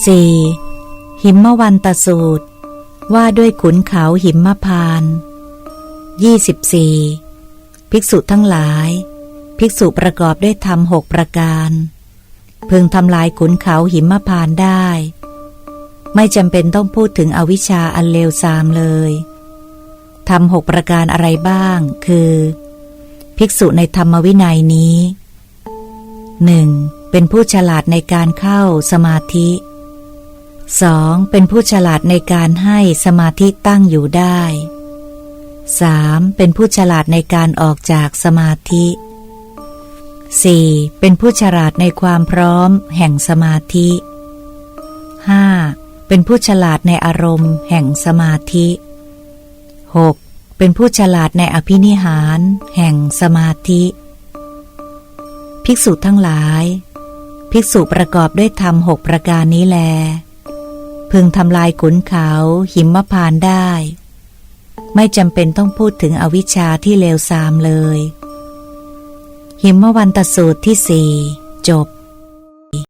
4. หิมวันตสูตร ว่าด้วยขุนเขาหิมพาน 24. ภิกษุทั้งหลาย ภิกษุประกอบด้วยธรรมหกประการ พึงทำลายขุนเขาหิมพานได้ ไม่จำเป็นต้องพูดถึงอวิชชาอันเลวทรามเลยทำหกประการอะไรบ้าง คือ ภิกษุในธรรมวินัยนี้หนึ่งเป็นผู้ฉลาดในการเข้าสมาธิ 2. เป็นผู้ฉลาดในการให้สมาธิตั้งอยู่ได้ 3. เป็นผู้ฉลาดในการออกจากสมาธิ 4. เป็นผู้ฉลาดในความพร้อมแห่งสมาธิ 5. เป็นผู้ฉลาดในอารมณ์แห่งสมาธิ 6. เป็นผู้ฉลาดในอภินิหาร แห่งสมาธิ ภิกษุทั้งหลาย ภิกษุประกอบด้วยธรรมหกประการนี้แล พึงทำลายขุนเขาหิมพานได้ ไม่จำเป็นต้องพูดถึงอวิชชาที่เลวทรามเลย หิมวันตสูตรที่สี่จบ